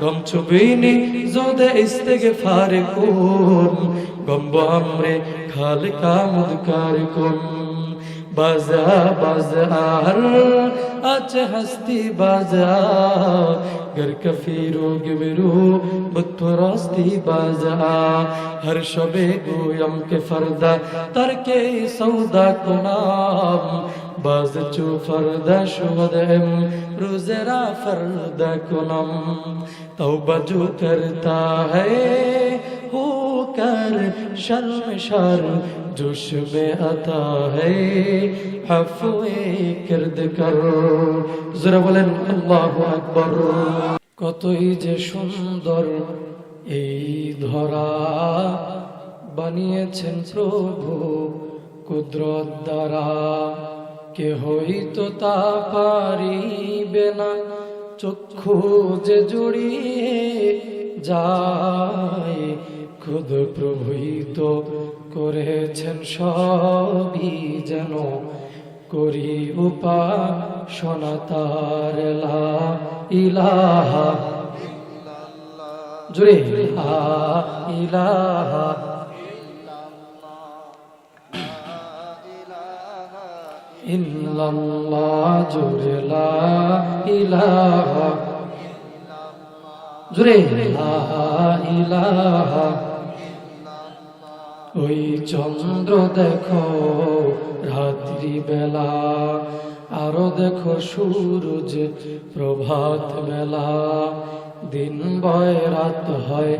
গম চুবিনি জোদে ইস্তেগফার কুন গম আমরে খালকা মুদকার কুন বাজা বাজার আচ হস্তি বাজা گر কফিরো গিবরু বুতরাস্তি বাজা। হর শবে গোয়ম কে ফরদা, তরকে সৌদা বাজ চু ফরদা শোধেম রোজরা ফরদ কুনম। তো বজু করতা হো কর শর্ম শর জোশ মে আতা হফুয়ে কর্দ কর। জরা বলেন, আল্লাহু আকবার। কতই যে সুন্দর এই ধরা বানিয়েছেন প্রভু কুদরত দ্বারা। কে হইতো তা পারিবে না। চক্ষু যে জুড়িয়ে যায় খুদ প্রভুই তো করেছেন সবই যেন করি উপাসনা তার ইলাহা। জুড়ে ইলাহা। ইলাহা। লা ইলাহা। ওই চন্দ্র দেখো রাত্রি বেলা আরও দেখো সূরজ প্রভাত মেলা। দিন ভয়, রাত হয়,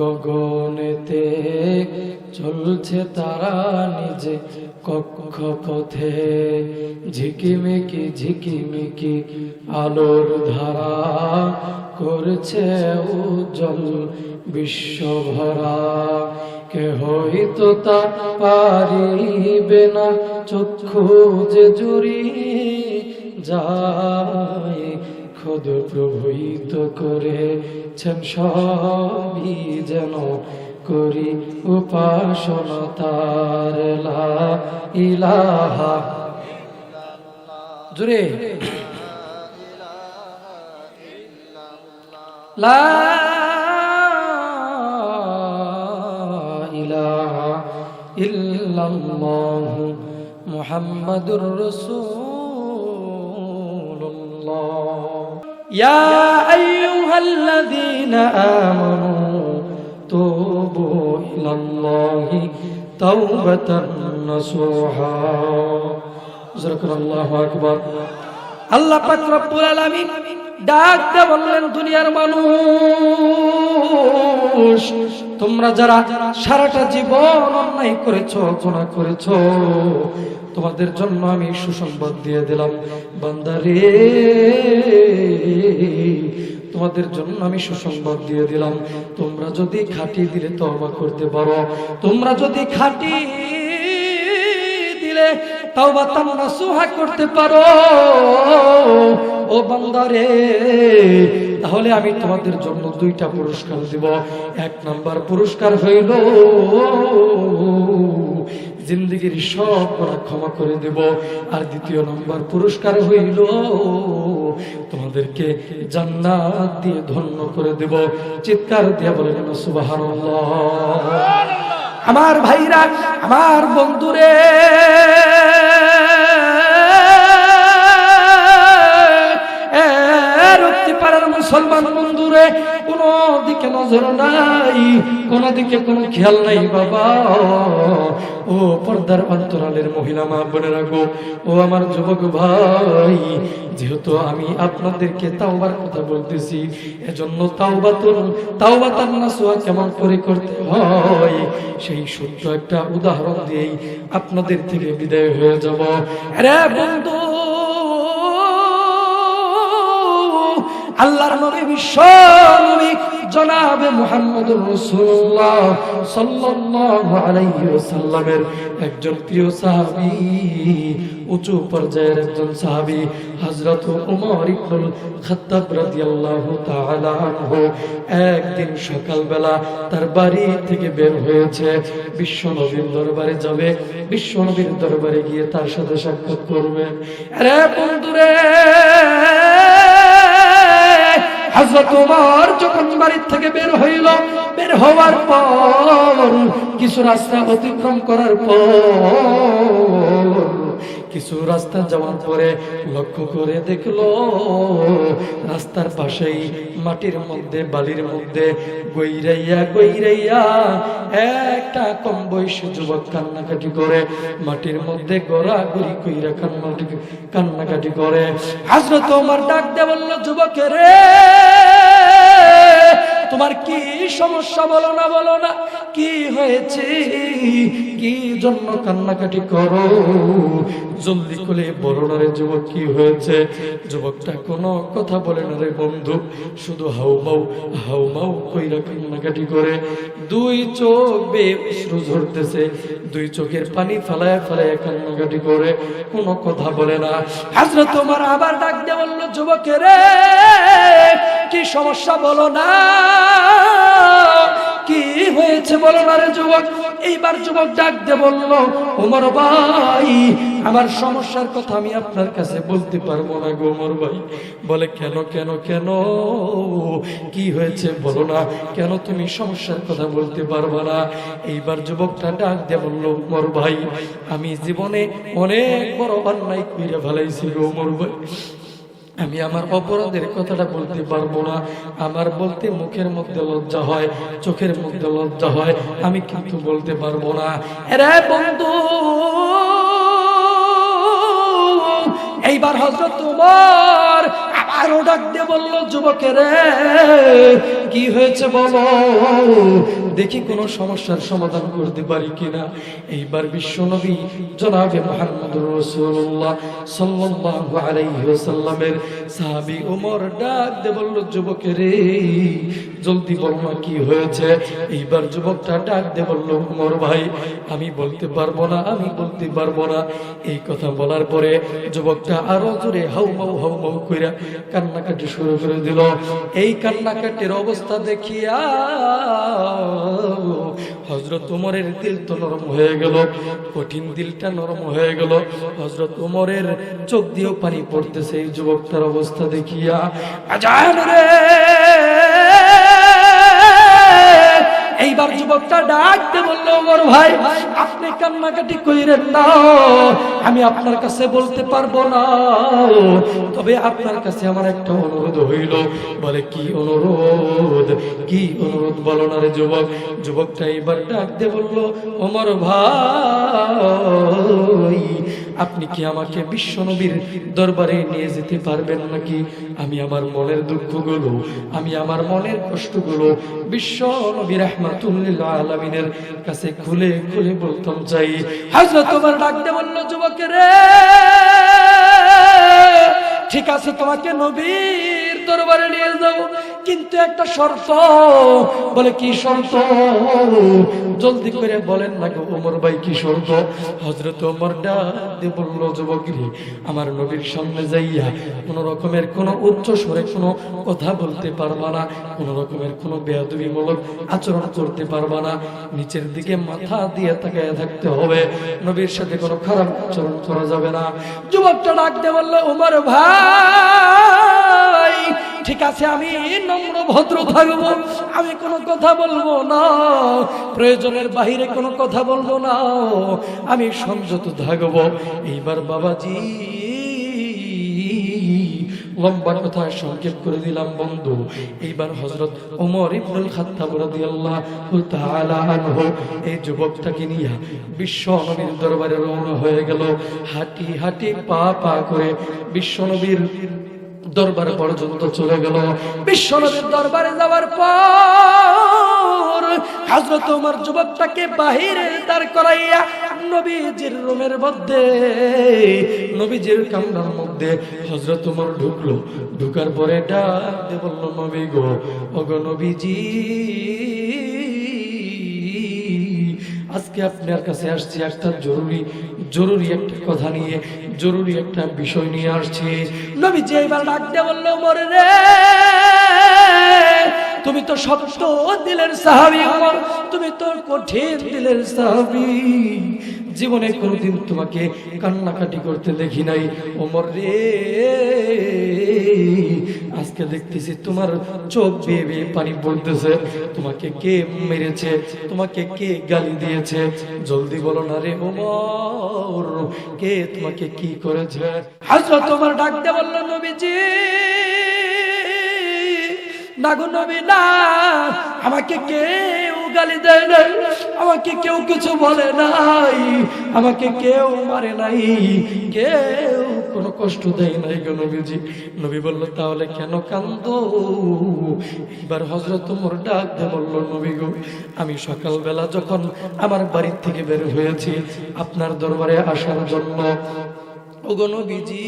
গগনেতে চলছে তারা নিজে কক্ষ পথে ঝিকিমিকি ঝিকিমিকি আলোর ধারা করছে উজ্জ্বল বিশ্ব ভরা কে হইতো তা পারিবে না, চক্ষু যে জুড়ি যায়। খোদ প্রভুই তো করেছেন সবই যেন করি উপাসনা তার ইলাহা ইল্লাল্লাহু মুহাম্মাদুর রাসূলুল্লাহ। ইয়া আইয়ুহাল্লাযীনা আমানু তুবু ইলাল্লাহি তাওবাতান নাসুহা জাযাকাল্লাহু আকবার আল্লাহ পাক রব্বুল আলামিন ডাক দে বললেন দুনিয়ার মানুষ, তোমরা যারা সারাটা জীবন অন্যায় করেছ, গুনাহ করেছ, তোমাদের জন্য আমি সুসংবাদ দিয়ে দিলাম। বান্দারে তোমাদের জন্য আমি সুসংবাদ দিয়ে দিলাম। তোমরা যদি খাটি দিলে তওবা করতে পারো। তোমরা যদি খাটি দিলে তাওবা তামনা সুহা করতে পারো। ও বান্দারে তাহলে আমি তোমাদের জন্য দুইটা পুরস্কার দিব। এক নাম্বার পুরস্কার হইল জিন্দগির সব গুনাহ ক্ষমা করে দেব। আর দ্বিতীয় নম্বর পুরস্কার হইল তোমাদেরকে জান্নাত দিয়ে ধন্য করে দেব। চিৎকার দিয়ে বলেন সুবহানাল্লাহ। আমার ভাইরা আমার বন্ধুরে পাড়ার মুসলমান বন্ধুরে, কোন দিকে নজর নাই, কোন দিকে কোনো খেয়াল নাই বাবা। ও পর্দার অন্তরালের মহিলা মা বোনেরা গো, ও আমার যুবক ভাই, যেহেতু আমি আপনাদেরকে তাওবার কথা বলতেছি, এজন্য তাওবাতুন, তাওবাতান নাসুয়া কেমন করে করতে হয়, সেই সত্য একটা উদাহরণ দিয়েই আপনাদের থেকে বিদায় হয়ে যাব। আরে বন্ধু আল্লাহর নবী বিশ্ব নবী জনাবে মুহাম্মদুর রাসূলুল্লাহ সাল্লাল্লাহু আলাইহি ওয়াসাল্লামের একজন প্রিয় সাহাবী, উঁচু পর্যায়ের একজন সাহাবী, হযরত ওমর ইবনুল খাত্তাব রাদিয়াল্লাহু তাআলা আনহু একদিন সকালবেলা তার বাড়ি থেকে বের হয়েছে। বিশ্ব নবীর দরবারে যাবে। বিশ্ব নবীর দরবারে গিয়ে তার সাথে সাক্ষাৎ করবে। আরে বন্ধুরে! হযরত ওমর যখন বাড়ির থেকে বের হইল, বের হওয়ার পর কিছু রাস্তা অতিক্রম করার পর কিছু রাস্তা যাওয়ার পরে লক্ষ্য করে দেখল, রাস্তার পাশেই মাটির মধ্যে, বালির মধ্যে গইরাইয়া গইরাইয়া একটা কম বয়সী যুবক কান্নাকাটি করে, মাটির মধ্যে গড়াগড়ি কইরা কান্নাকাটি কান্নাকাটি করে। হাজরত আমার ডাক দে বলল যুবকের তোমার কি সমস্যা বলো না বলো না। কি হয়েছে? কি জন্য কান্নাকাটি করো? জলদি করে বলো না রে যুবক, কি হয়েছে? যুবকটা কোনো কথা বলে না রে বন্ধু। শুধু হাউ মাউ হাউ মাউ কইরা কান্নাকাটি করে। দুই চোখ বে অশ্রু ঝরতেছে। দুই চোখের পানি ফালায় ফালায় কান্নাকাটি করে। কোনো কথা বলে না। হাজরত তোমার আবার ডাক দিয়ে বলল যুবকের কি সমস্যা বলো না? কি হয়েছে যুবক, এইবার যুবক ডাক ভাই, আমার সমস্যার কথা আমি আপনার কাছে বলতে পারব না গো ওমর ভাই। বলে, কেন কেন কেন? কি হয়েছে বলো না? কেন তুমি সমস্যার কথা বলতে পারব না? এইবার যুবকটা ডাক দিয়ে বলল, ওমর ভাই, আমি জীবনে অনেক বড় অন্যায় কইরা ফেলাইছি গো ওমর ভাই। আমি আমার অপরাধের কথাটা বলতে পারব না। আমার বলতে মুখের মধ্যে লজ্জা হয়, চোখের মধ্যে লজ্জা হয়, আমি কিন্তু বলতে পারব না। রে বন্ধু, এইবার হজরত তোমার আবারও ডাক দিয়ে বলল, যুবকের, কি হয়েছে বলো? দেখি কোনো সমস্যার সমাধান করতে পারি কিনা। এইবার বিশ্ব নবী জনাবে মোহাম্মদ রসুল্লাহ সাল্লাল্লাহু আলাইহি ওয়াসাল্লামের সাহাবী ওমর ডাক দিয়ে বলল, যুবকের, জলদি বলো না কি হয়েছে? এইবার যুবকটা ডাক দিয়ে বলল, ওমর ভাই, আমি বলতে পারব না, আমি বলতে পারব না। এই কথা বলার পরে যুবকটা আরও জোরে হাউ মাউ হাউ মাউ কইরা কান্নাকাটি শুরু করে দিল। এই কান্নাকাটির অবস্থা দেখিয়া হজরত উমরের দিল তো নরম হয়ে গেল, কঠিন দিলটা নরম হয়ে গেল। হজরত উমরের চোখ দিয়েও পানি পড়তেছে, এই যুবকটার অবস্থা দেখিয়া, আজান রে! এইবার যুবকটা ডাকতে বলল বড় ভাই, আপনি কান্নাকাটি কইরেন না। আমি আপনার কাছে বলতে পারব না। তবে আপনার কাছে আমার একটা অনুরোধ হইল। বলে, কি অনুরোধ? কি অনুরোধ বলো না রে যুবক? যুবকটা এইবার ডাকতে বলল অমর ভাই আপনি কি আমাকে বিশ্বনবীর দরবারে নিয়ে যেতে পারবেন নাকি? আমি আমার মনের দুঃখগুলো, আমি আমার মনের কষ্টগুলো বিশ্ব নবী রহমাতুল্লিল আলমিনের কাছে খুলে খুলে বলতাম চাই। তোমার ডাকতে বলল যুবকের ঠিক আছে তোমাকে নবীর দরবারে নিয়ে যাব কিন্তু একটা শর্ত। বলে, কি শর্ত? জলদি করে বলেন না গো, ওমর ভাই, কি শর্ত? হজরত ওমর ডাকে বলল যুবকরি আমার নবীর সামনে যাইয়া কোন রকমের কোন উচ্চ স্বরে কোনো কথা বলতে পারবা না, কোন রকমের কোনো বেয়াদবিমূলক আচরণ করতে পারবা না। নিচের দিকে মাথা দিয়ে তাকায় থাকতে হবে, নবীর সাথে কোনো খারাপ আচরণ করা যাবে না। যুবকটা ডাকতে বলল, ওমর ভাই, ঠিক আছে, আমি নম্র, ভদ্র থাকব আমি কোনো কথা বলব না। প্রয়োজনের বাহিরে কোনো কথা বলব না। আমি সংযত থাকব এইবার বাবাজি, লম্বা কথা সংক্ষেপ করে দিলাম, বন্ধু। এইবার হজরত ওমর ইবনুল খাত্তাব রাদিয়াল্লাহু তাআলা আনহু, এই যুবকটাকে নিয়ে বিশ্ব নবীর দরবারে রওনা হয়ে গেল। হাঁটি হাঁটি, পা পা করে বিশ্ব নবীর দরবারে পর্যন্ত চলে গেল। বিশ্বনবীর দরবারে যাওয়ার পর হযরত ওমর যুবকটাকে বাহিরে দাঁড় করাইয়া নবীজির রুমের মধ্যে, নবীজির কামরার মধ্যে হযরত ওমর ঢুকলো। ঢুকার পরে ডাক বলল, নবী গো অগ নবীজি আজকে আপনার কাছে আসছি একটা জরুরি জরুরি একটা কথা নিয়ে, জরুরি একটা বিষয় নিয়ে আসছি। নবী যে এবার ডাকতে বলল মরে রে, তুমি তো সত্য দিলের সাহাবি তুমি তো কঠিন দিলের সাহাবি। জীবনে কোনোদিন তোমাকে কান্নাকাটি করতে দেখি নাই। ওমর রে, আজকে দেখতেছি তোমার চোখ বেয়ে বেয়ে পানি পড়তেছে। তোমাকে কে মেরেছে? তোমাকে কে গালি দিয়েছে? জলদি বলো না রে ওমর, কে তোমাকে কি করেছে? হাজরত তোমার ডাকতে বলল নবীজি। না নবী না, আমাকে কেউ গালি দেয় নাই, আমাকে কেউ কিছু বলে নাই, আমাকে কেউ মারে নাই, কেউ কোনো কষ্ট দেয় নাই গো নবীজি। নবী বলল, তাহলে কেন কান্দ? এবার হজরত মোর ডাক দিয়ে বলল, নবী গো, আমি সকালবেলা যখন আমার বাড়ির থেকে বের হয়েছি, আপনার দরবারে আসার জন্য। ও ওগো নবীজি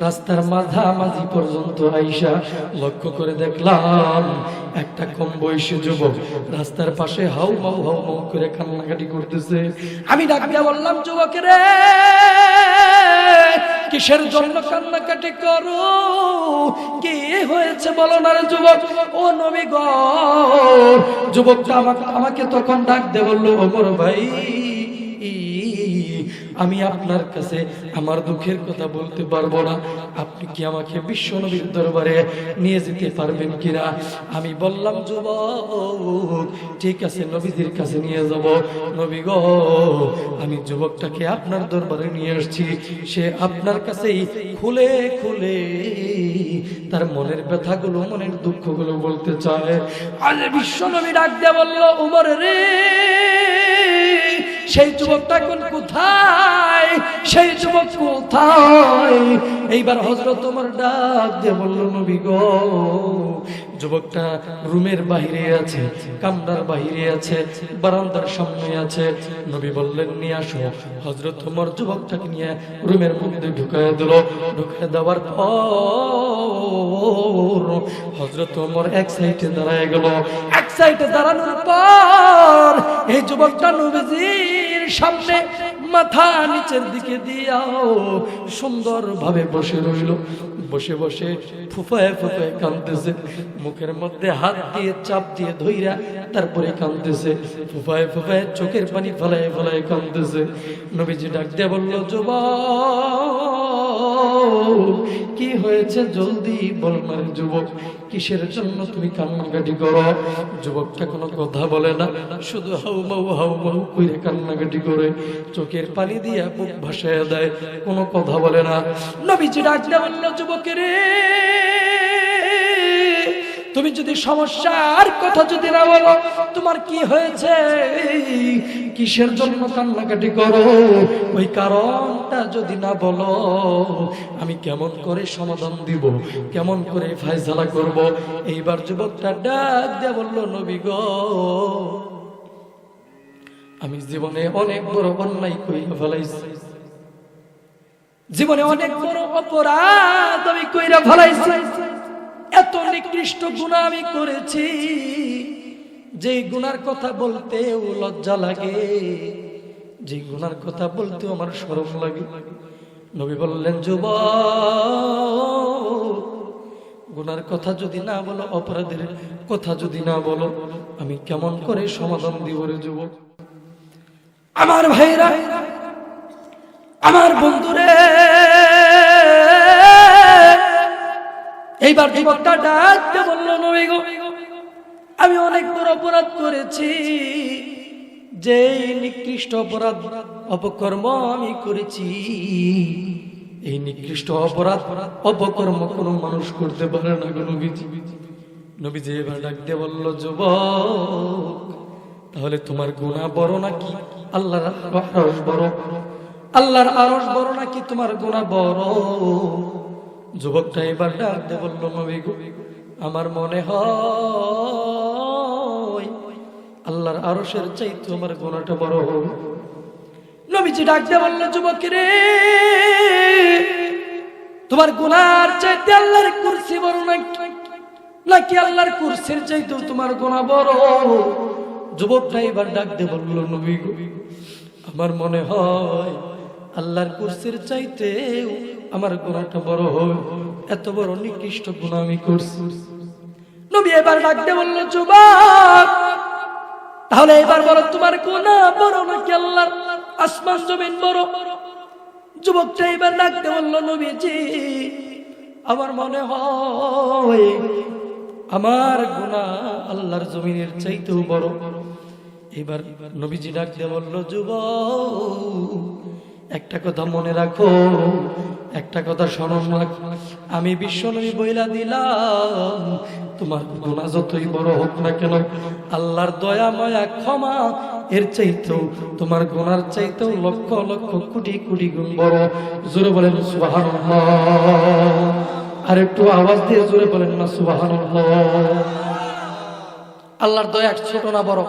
রাস্তার মাঝামাঝি পর্যন্ত আইসা লক্ষ্য করে দেখলাম একটা কম বয়সী যুবক রাস্তার পাশে হাউ মাউ হাউ মাউ করে কান্নাকাটি করতেছে। আমি ডাক দিয়া বললাম, যুবক রে, কিসের জন্য কান্নাকাটি করো? কি হয়েছে বলো না যুবক? ও নবী গ। যুবকটা আমাকে আমাকে তখন ডাক দে বলল ওমর ভাই আমি আপনার কাছে আমার দুঃখের কথা বলতে পারব না। আপনি কি আমাকে বিশ্ব নবীর দরবারে নিয়ে যেতে পারবেন কিনা? আমি বললাম, যুবক, ঠিক আছে নবীদের কাছে নিয়ে যাব। নবী গো, আমি যুবকটাকে আপনার দরবারে নিয়ে আসছি। সে আপনার কাছেই খুলে খুলে তার মনের ব্যথাগুলো, মনের দুঃখগুলো বলতে চায়। আজ বিশ্ব নবী ডাক দিয়ে বলল, উমর রে সেই যুবকটা কোন কোথায়? সেই যুবক কোথায়? এইবার হজরত তোমার ডাক দিয়ে বলল, নবী গো, যুবকটা রুমের বাহিরে আছে, কামরার বাহিরে আছে, বারান্দার সামনে আছে। নবী বললেন, নিয়ে আসো। হজরত তোমার যুবকটাকে নিয়ে রুমের মধ্যে ঢুকায় দিল। ঢুকায় দেওয়ার পর হজরত তোমার এক সাইডে দাঁড়ায় গেল এক সাইডে দাঁড়ানোর পর এই যুবকটা নবীজির সামনে মাথা নিচের দিকে দিয়াও সুন্দর ভাবে বসে রইল। বসে বসে ফুফায় ফুফায় কাঁদতেছে। মুখের মধ্যে হাত দিয়ে, চাপ দিয়ে ধইরা তারপরে কাঁদতেছে। ফুফায় ফুফায় চোখের পানি ফলায় ফলায় কাঁদতেছে। নবীজি ডাক দিয়ে বলল, যুবক কি হয়েছে জলদি বল মারে যুবক, কিসের জন্য তুমি কান্নাকাটি করো? যুবকটা কোনো কথা বলে না, শুধু হাউ মাউ হাউ মাউ করে কান্নাকাটি করে, চোখের পানি দিয়ে বুক ভাসায় দেয়, কোনো কথা বলে না। নবীজি ডাকলে অন্য যুবকের তুমি যদি সমস্যার কথা যদি না বলো, তোমার কি হয়েছে? কিসের জন্য কান্নাকাটি করো? ওই কারণটা যদি না বলো, আমি কেমন করে সমাধান দিব? কেমন করে ফায়সালা করব? এইবার যুবকটা ডাক দিয়ে বলল, নবী গো, আমি জীবনে অনেক বড় অন্যায় কইরা ফেলাইছি। জীবনে অনেক বড় অপরাধ আমি কইরা ফেলাইছি। এত নিকৃষ্ট গুণা আমি করেছি যে গুনার কথা বলতেও লজ্জা লাগে। যে গুনার কথা বলতেও আমার শরম লাগে। নবী বললেন যুব গুনার কথা যদি না বলো, অপরাধের কথা যদি না বলো, আমি কেমন করে সমাধান দিব রে যুব আমার ভাইরা, আমার বন্ধুরে এইবার যুবকটা ডাকতে বলল, নবী গো, আমি অনেক বড় অপরাধ করেছি। যে নিকৃষ্ট অপরাধ, অপকর্ম আমি করেছি, এই নিকৃষ্ট অপরাধ, অপকর্ম কোনো মানুষ করতে পারে না গো নবীজি। এবার ডাকতে বলল, যুবক, তাহলে তোমার গুণা বড় নাকি? আল্লাহর আরশ বড়। আল্লাহর আরশ বড় নাকি? তোমার গুণা বড়। যুবকটা এবার ডাকতে বলল, নবী আমার মনে হয় আল্লাহর আরশের চাইতে আমার গোনাটা বড় নবীজি ডাকতে বলল, যুবক রে, তোমার গুনার চাইতে আল্লাহর কুরসি বড় নাকি নাকি আল্লাহর কুরসির চাইতেও তোমার গোনা বড়? যুবকটা এবার ডাকতে বলল, নবী আমার মনে হয় আল্লাহর কুরসির চাইতেও আমার গুণাটা বড় হয় এত বড় নিকৃষ্ট গুণ আমি করছি। নবী এবার ডাকতে বলল, যুবক, তাহলে এবার বলো তোমার গুণা বড় নাকি আল্লাহর? আসমান জমিন বড়? যুবকটা এবার ডাকতে বলল, নবীজি, আমার মনে হয় আমার গুণা আল্লাহর জমিনের চাইতেও বড়। এবার নবীজি ডাকতে বলল যুব একটা কথা মনে রাখো, একটা কথা স্মরণ রাখো। আমি বিশ্ব নবী বইলা দিলাম, তোমার গুণা যতই বড় হোক না কেন, আল্লাহর দয়া, মায়া, ক্ষমা, এর চাইতেও তোমার গুনার চাইতেও লক্ষ লক্ষ কোটি কোটি গুণ বড়। জোরে বলেন, সুবহানাল্লাহ। আর একটু আওয়াজ দিয়ে জোরে বলেন না, সুবহানাল্লাহ। আল্লাহর দয়া ছোট না বড়?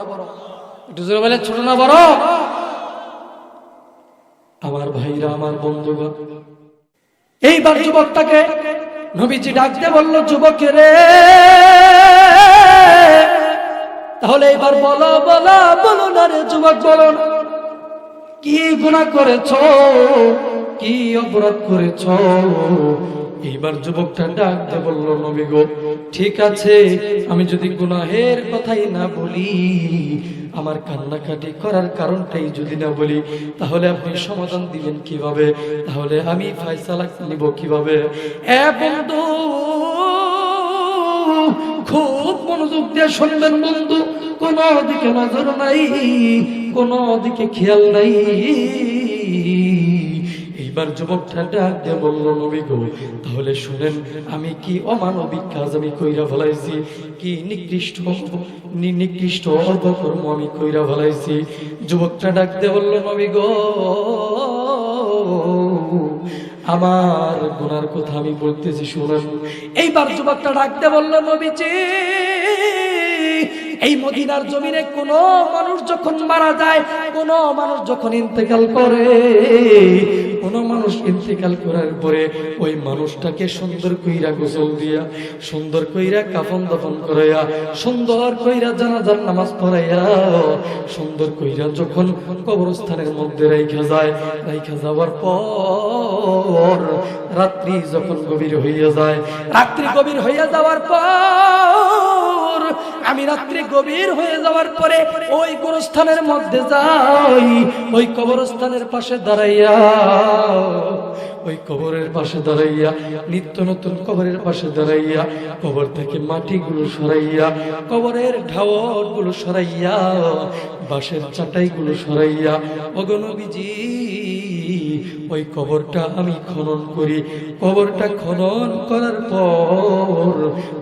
একটু জোরে বলেন, ছোট না বড়? আমার ভাইরা, আমার বন্ধুগণ। এইবার যুবকটাকে নবীজি ডাকতে বলল যুবকের তাহলে এবার বলো বলো বলো না রে যুবক, বলো কি গুণা করেছ? কি অপরাধ করেছ? এইবার যুবকটা ডাকতে বলল, নবী গো, ঠিক আছে, আমি যদি গুনাহের কথাই না বলি আমার কান্নাকাটি করার কারণটাই যদি না বলি, তাহলে আপনি সমাধান দিবেন কীভাবে? তাহলে আমি ফাইসালা নিব কীভাবে? খুব মনোযোগ দিয়ে শুনবেন বন্ধু। কোন দিকে নজর নাই, কোনো দিকে খেয়াল নাই। এইবার যুবকটা ডাক দিয়ে বলল, নবী গো, তাহলে শুনেন, আমি কি অমানবিক কাজ আমি কইরা ফেলাইছি? কি নিকৃষ্ট নিকৃষ্ট অর্ধকর্ম আমি কইরা ফেলাইছি? যুবকটা ডাক দিয়ে বলল, নবী গো, আমার গুনার কথা আমি বলতেছি, শুনেন। এইবার যুবকটা ডাকতে বলল, নবীজি এই মদিনার জমিনে কোন মানুষ যখন মারা যায়, কোন মানুষ যখন ইন্তেকাল করে, কোন মানুষ ইন্তেকাল করার পরে ওই মানুষটাকে সুন্দর কইরা গোসল দিয়া, সুন্দর কইরা কাফন দাফন করাইয়া, সুন্দর কইরা জানাজার নামাজ পড়াইয়া, সুন্দর কইরা যখন কবরস্থানের মধ্যে রাইখা যায়, রাইখা যাওয়ার পর রাত্রি যখন গভীর হইয়া যায়, রাত্রি গভীর হইয়া যাওয়ার পর আমি রাত্রি গভীর হয়ে যাওয়ার পরে ওই গোরস্থানের মধ্যে যাই, ওই কবরস্থানের পাশে দাঁড়াইয়া, ওই কবরের পাশে দাঁড়াইয়া, নিত্য নতুন কবরের পাশে দাঁড়াইয়া, কবর থেকে মাটিগুলো সরাইয়া, কবরের ঢাওয়ারগুলো সরাইয়া, বাঁশের চাটাইগুলো সরাইয়া অগণবিজি ওই কবরটা আমি খনন করি। কবরটা খনন করার পর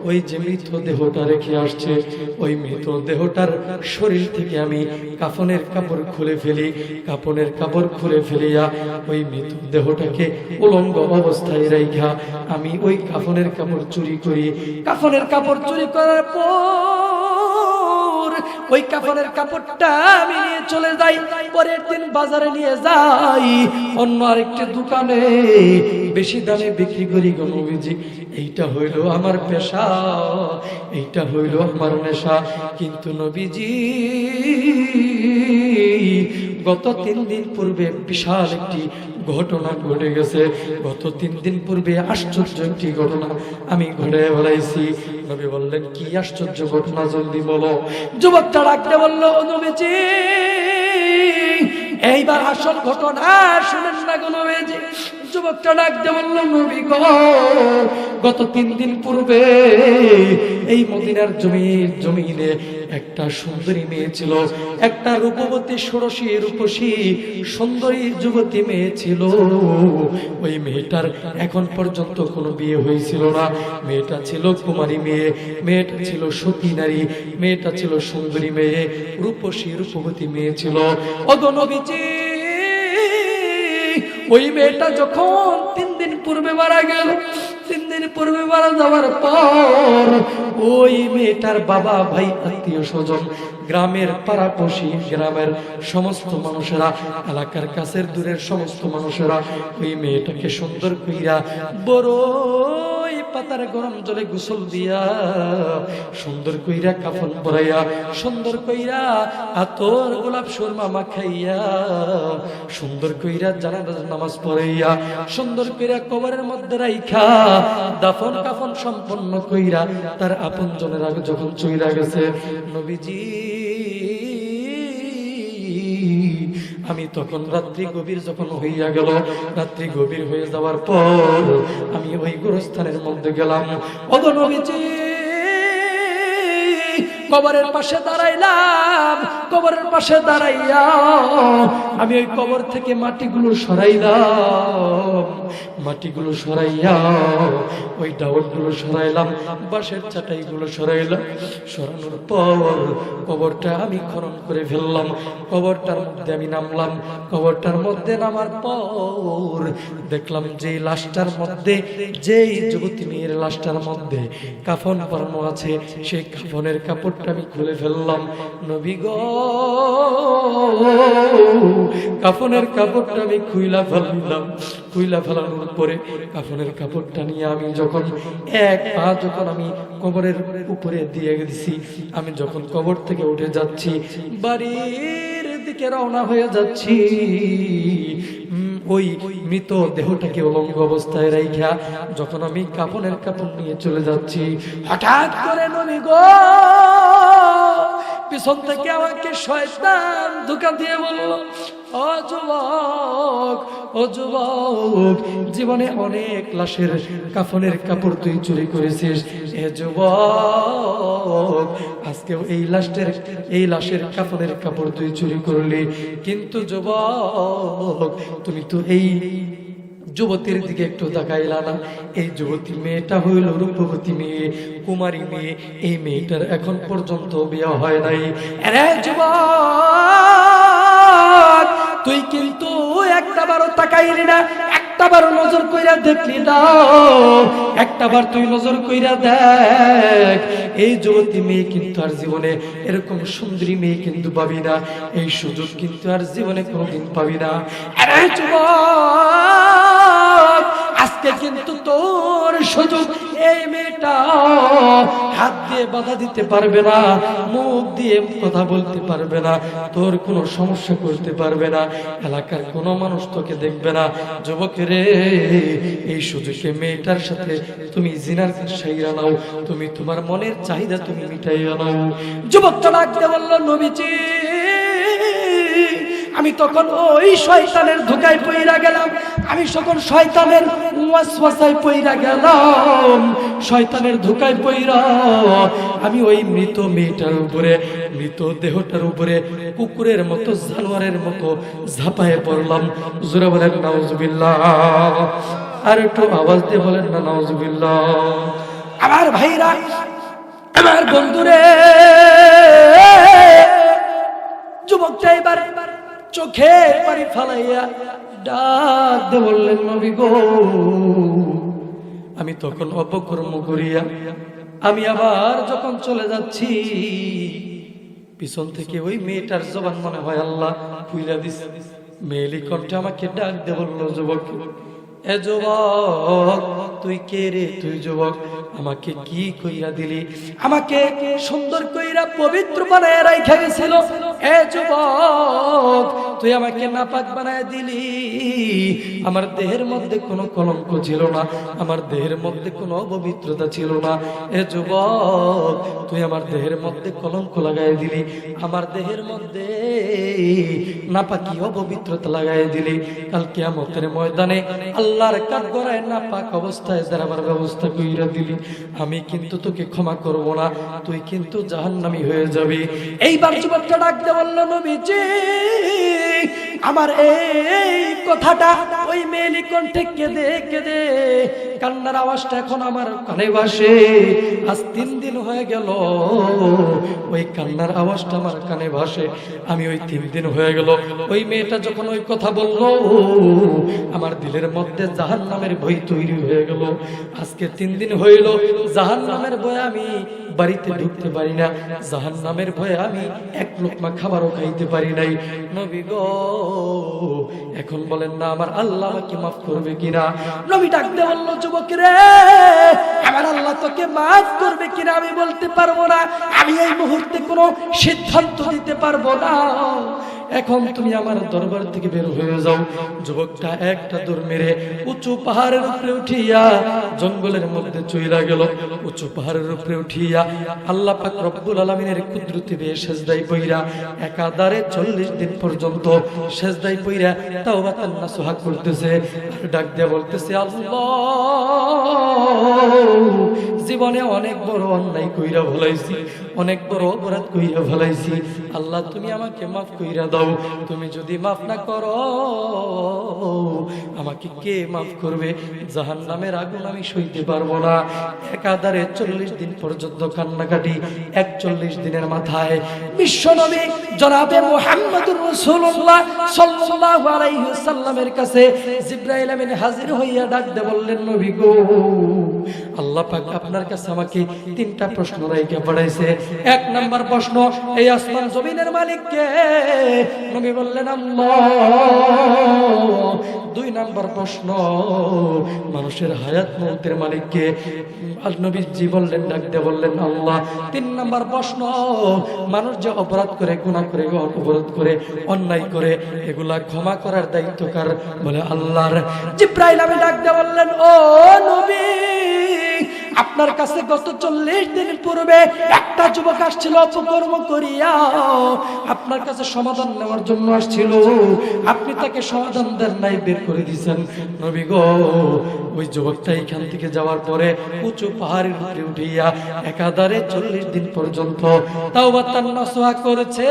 ওই যে মৃত দেহটা রেখে আসছে, ওই মৃত দেহটার শরীর থেকে আমি কাফনের কাপড় খুলে ফেলি। কাপনের কাপড় খুলে ফেলিয়া ওই মৃত দেহটাকে উলঙ্গ অবস্থায় রাইখা আমি ওই কাফনের কাপড় চুরি করি। কাফনের কাপড় চুরি করার পর ওই কাফনের কাপড়টা আমি নিয়ে চলে যাই, পরের দিন বাজারে নিয়ে যাই। অন্য আরেকটি দোকানে বেশি দামে বিক্রি করি গো নবীজি। এইটা হইল আমার পেশা, এইটা হইল আমার নেশা। কিন্তু নবীজি গত তিন দিন পূর্বে বিশাল একটি ঘটনা ঘটে গেছে। গত তিন দিন পূর্বে আশ্চর্য একটি ঘটনা আমি ঘটে বেড়াইছি। নবী বললেন, কি আশ্চর্য ঘটনা জলদি বলো। যুবকটা ডাকতে বলল, "ও নবীজি, এইবার আসল ঘটনা শুনেন না কোনো নবীজি। যুবকটা ডাকতে বলল, নবী গত তিন দিন পূর্বে এই মদিনার জমির জমিনে একটা সুন্দরী মেয়ে ছিল, একটা রূপবতী ষোড়শী রূপসী সুন্দরী যুবতী মেয়ে ছিল। ওই মেয়েটার এখন পর্যন্ত কোনো বিয়ে হয়েছিল না। মেয়েটা ছিল কুমারী মেয়ে, মেয়েটা ছিল সতী নারী, মেয়েটা ছিল সুন্দরী মেয়ে, রূপসী রূপবতী মেয়ে ছিল। অগণবিজি ওই মেয়েটা যখন তিন দিন পূর্বে মারা গেল তিন দিন পূর্বে মারা যাওয়ার পর ওই মেয়েটার বাবা, ভাই, আত্মীয় স্বজন, গ্রামের পাড়াপশি গ্রামের সমস্ত মানুষেরা, এলাকার কাছের দূরের সমস্ত মানুষেরা ওই মেয়েটাকে সুন্দর কইরা বড় পাতার গরম জলে গোসল দিয়া সুন্দর কইরা কাফন পরাইয়া, সুন্দর কইরা আতর গোলাপ সুরমা মাখাইয়া, সুন্দর কইরা জানাজা নামাজ পড়াইয়া, সুন্দর কইরা কবরের মধ্যে রাইখা দাফন কাফন সম্পন্ন কইরা তার আপন জনের আগে যখন চইলা গেছে, নবীজি আমি তখন রাত্রি গভীর যখন হইয়া গেল, রাত্রি গভীর হয়ে যাওয়ার পর আমি ওই গুরুস্থানের মধ্যে গেলাম। কবরের পাশে দাঁড়াইলাম, কবরের পাশে দাঁড়াইয়া আমি ওই কবর থেকে মাটিগুলো সরাইলাম, মাটিগুলো সরাইয়া ওই ডাউটগুলো সরাইলাম, বাঁশের চাটাইগুলো সরাইলাম। সরানোর পর কবরটা আমি খনন করে ফেললাম। কবরটার মধ্যে আমি নামলাম। কবরটার মধ্যে নামার পর দেখলাম যে লাশটার মধ্যে যেই যুবতী মেয়ের লাশটার মধ্যে কাফন পরানো আছে, সেই কাফনের কাপড়টা আমি খুলে ফেললাম। নবী গো কাফনের কাপড়টা আমি খুইলা ফেলাম খুইলা ফেলানোর পরে কাফনের কাপড়টা নিয়ে আমি যখন এক পা যখন আমি কবরের উপরে দিয়ে গেছি, আমি যখন কবর থেকে উঠে যাচ্ছি, বাড়ির দিকে রওনা হয়ে যাচ্ছি। ওই মৃত দেহটাকে অলঙ্গ অবস্থায় রাইখা, যখন আমি কাপনের কাপড় নিয়ে চলে যাচ্ছি, হঠাৎ করে নবী গো, পিছন থেকে আমাকে শয়তান ধোকা দিয়ে বলল ও যুবক, জীবনে অনেক লাশের কাফনের কাপড় তুই চুরি করেছিস আজকে এই লাশের এই লাশের কাফনের কাপড় তুই চুরি করলি। কিন্তু যুবক, তুমি তো এই যুবতীর দিকে একটু তাকাইলা না। এই যুবতী মেয়েটা হইল রূপবতী মেয়ে, কুমারী মেয়ে। এই মেয়েটার এখন পর্যন্ত বিয়ে হয় নাই। আরে যুবক, তুই কিন্তু একটা বারো তাকাইলি না একটা বার নজর কইরা দেখলি দাও একটাবার তুই নজর কইরা দেখ, এই যুবতী মেয়ে কিন্তু আর জীবনে এরকম সুন্দরী মেয়ে কিন্তু পাবি না, এই সুযোগ কিন্তু আর জীবনে কোনোদিন পাবি না। আরে যুবক! আজকে কিন্তু তোর সুযোগ এই মেয়েটা হাত দিয়ে বাধা দিতে পারবে না, মুখ দিয়ে কথা বলতে পারবে না, তোর কোনো সমস্যা করতে পারবে না, এলাকার কোনো মানুষ তোকে দেখবে না। যুবক রে, এই সুযোগে মেয়েটার সাথে তুমি জিনার সাইরা নাও, তুমি তোমার মনের চাহিদা তুমি মিটাইয়া নাও। যুবকটা ডাকতে বলল, নবীজি, আমি তখন ওই শয়তানের ধোকায় পইরা গেলাম। আমি সকল শয়তানের ওয়াসওয়াসায় পইরা গেলাম, শয়তানের ধোকায় পইরা। আমি ওই মৃত মেয়েটার উপরে, মৃত দেহটার উপরে, কুকুরের মতো, জানোয়ারের মতো ঝাঁপায়ে পড়লাম। জোরে বলেন, নাউজুবিল্লাহ। আর একটু আওয়াজ দিয়ে বলেন না, নাউজুবিল্লাহ। আমার ভাইরা, আমার বন্ধুরে, যুবকটা এবার চোখে পানি ফালাইয়া ডাক দে বললেন, নবী গো, আমি তখন অপকর্ম করিয়া, আমি আবার যখন চলে যাচ্ছি, পিছন থেকে ওই মেয়েটার জবান মনে হয় আল্লাহ খুইলা দিস মেয়েলি কণ্ঠে আমাকে ডাক দে বলল, যুবক, এ যুবক, তুই কে রে, তুই যুবক? আমাকে কি কইরা দিলি? আমাকে সুন্দর কইরা পবিত্র বানায় রাইখা গেছিল। এ যুবক, তুই আমাকে নাপাক বানায় দিলি। আমার দেহের মধ্যে কোনো কলঙ্ক ছিল না। আমার দেহের মধ্যে কোনো অপবিত্রতা ছিল না। এ যুবক, তুই আমার দেহের মধ্যে কলঙ্ক লাগাই দিলি। আমার দেহের মধ্যে নাপাকি অপবিত্রতা লাগাই দিলি। কালকে কিয়ামতের ময়দানে আল্লাহর কাঠ গড়ায় নাপাক অবস্থায় দাঁড়াবার ব্যবস্থা কইরা দিলি। আমি কিন্তু তোকে ক্ষমা করব না, তুই কিন্তু জাহান্নামি হয়ে যাবি। এইবার যুবকটা ডাকতে বলল নবীজি আমার এই কথাটা ওই মেলি কণ্ঠে কেঁদে কেঁদে কান্নার আওয়াজটা এখন আমার কানে বাসে আজ তিন দিন হয়ে গেল, ওই কান্নার আওয়াজটা আমার কানে ভাসে। আমি ওই তিন দিন হয়ে গেল, ওই মেয়েটা যখন ওই কথা বলল, আমার দিলের মধ্যে জাহান নামের ভয় তৈরি হয়ে গেল। আজকে তিন দিন হইল জাহান নামের ভয়ে আমি বাড়িতে ঢুকতে পারি না। জাহান নামের ভয়ে আমি এক লোকমা খাবারও খাইতে পারি নাই। নবী গো এখন বলেন না, আমার আল্লাহ আমাকে মাফ করবে কিনা? নবী ডাকতে বলল, যুবক রে, আমার আল্লাহ তোকে মাফ করবে কিনা আমি বলতে পারব না। আমি এই মুহূর্তে কোনো সিদ্ধান্ত দিতে পারব না। এখন তুমি আমার দরবার থেকে বের হয়ে যাও। যুবকটা একটা দৌড় মেরে উঁচু পাহাড়ের উপরে উঠিয়া জঙ্গলের মধ্যে চইলা গেল। উঁচু পাহাড়ের উপরে উঠিয়া আল্লাহ পাক রব্বুল আলমিনের কুদরতি বেয়ে সেজদাই বইরা একাদারে চল্লিশ দিন পর্যন্ত সেজদাই বইরা তাও বা তান্না সোহাগ করতেছে ডাক দিয়ে বলতেছে, আল্লাহ, জীবনে অনেক বড় অন্যায় কইরা ভলাইছি। অনেক বড় অপরাধ কইরা ভলাইছি আল্লাহ, তুমি আমাকে মাফ কইরা দাও। তুমি যদি মাফ না করো, আমাকে কে মাফ করবে? জাহান নামের আগুন আমি সইতে পারব না। একাধারে চল্লিশ দিন পর্যন্ত কান্নাকাটি, একচল্লিশ দিনের মাথায়। বিশ্বনবী জনাবে মোহাম্মদুর রাসূলুল্লাহ সাল্লাল্লাহু আলাইহি সাল্লামের কাছে জিব্রাইল আমিন হাজির হইয়া ডাক দে বললেন, নবী গো, আল্লাহ পাক আপনার কাছে আমাকে তিনটা প্রশ্ন রাইখা পড়াইছে এক নাম্বার প্রশ্ন, এই আসমান জমিনের মালিক কে নবী বললেন দুই নাম্বার প্রশ্ন, মানুষের হায়াত মৌতের মালিক কে আর নবীজি বললেন, ডাক দিয়ে বললেন আল্লাহ তিন নাম্বার প্রশ্ন, মানুষ যে অপরাধ করে গুণা করে অপরাধ করে, অন্যায় করে, এগুলা ক্ষমা করার দায়িত্ব কার? বলে আল্লাহর। জিব্রাইল আমি ডাক দিয়ে বললেন, ও নবী আপনার কাছে গত চল্লিশ দিন পূর্বে একটা যুবক আসছিল, অপকর্ম করিয়া আপনার কাছে সমাধান নেওয়ার জন্য আসছিল। আপনি তাকে সমাধান দেন নাই, বের করে দিয়েছেন। নবী গো, ওই যুবকটা এখান থেকে যাওয়ার পরে উঁচু পাহাড়ের উপরে উঠিয়া একাধারে চল্লিশ দিন পর্যন্ত তাও বা তার করেছে।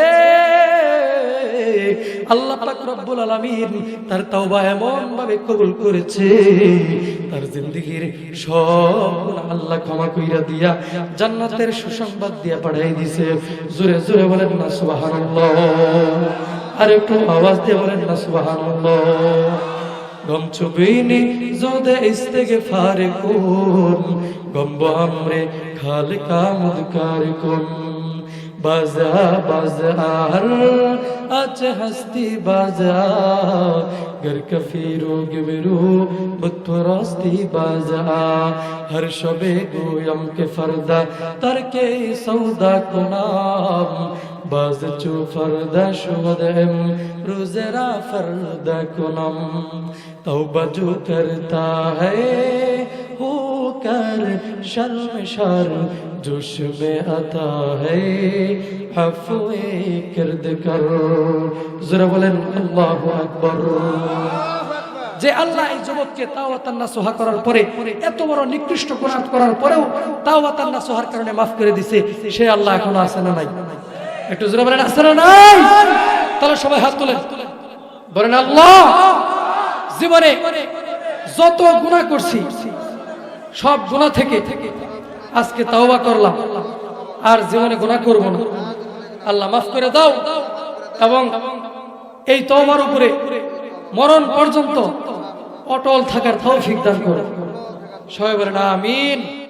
আল্লাহ পাক রব্বুল আলামিন তার তাওবা এমন ভাবে কবুল করেছে, তার জিন্দেগীর সব আল্লাহ ক্ষমা কইরা দিয়া জান্নাতের সুসংবাদ দিয়া পাঠাই দিছে। জোরে জোরে বলেন না, সুবহানাল্লাহ। আর একটু আওয়াজ দিয়ে বলেন না, সুবহানাল্লাহ। গম জোদে ইস্তেগফার কুন গম বামরে খালিকা মুদকার কুন بازا بازا ہر آچ ہستی بازا. گر کفی رو گمرو بت راستی بازا. هر شب گویم که فردا، ترک سودا کنام. باز چو فردا شودم روز را فردہ کنام توبہ جو کرتا ہے बू कर शर्म शर्म जुश में आता है। हफवे किरद करो। जरा बोलेন আল্লাহু আকবার যে আল্লাহ এই যুবককে তাওয়াতান্না সোহা করার পরে এত বড় নিকৃষ্ট কোরআন করার পরেও তাওয়াতান্না সোহার কারণে মাফ করে দিছে, সে আল্লাহ এখনও আছে না নাই? একটু জোরে বলেন, আছে না নাই? তাহলে সবাই হাত তোলেন। বলেন, আল্লাহ জীবনে যত গুণা করছি সব গুণা থেকে আজকে তাওবা করলাম। আর জীবনে গুণা করব না। আল্লাহ মাফ করে দাও। এবং এই তওবার উপরে মরণ পর্যন্ত অটল থাকার তৌফিক দান করো। সবাই বলেন, আমিন।